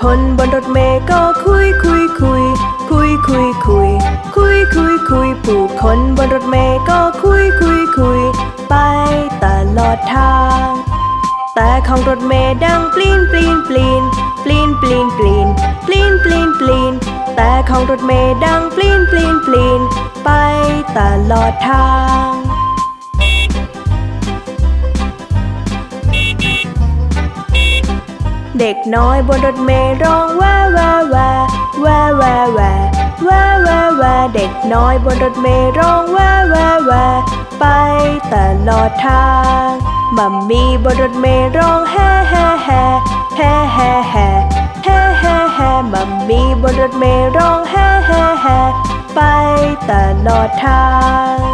คนบนรถเมล์ก็คุยคุยคุยคุยคุยคุยคุยคุยคุยผู้คนบนรถเมล์ก็คุยคุยคุยไปตลอดทาง แต่ของรถเมล์ดังปลีนปลีนปลีนปลีนปลีนปลีนปลีนปลีนปลีนแต่ของรถเมล์ดังปลีนปลีนปลีนไปตลอดทาง เด็กน้อยบนรถเมล์ร้องว่าว่าว่าว่าว่าว่าว่าว่าว่าเด็กน้อยบนรถเมล์ร้องว่าว่าว่าไปตลอดทางมัมมี่บนรถเมล์ร้องแฮ่แฮ่แฮ่แฮ่แฮ่แฮ่แฮ่แฮ่แฮ่มัมมี่บนรถเมล์ร้องแฮ่แฮ่แฮ่ไปตลอดทาง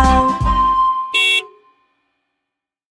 ง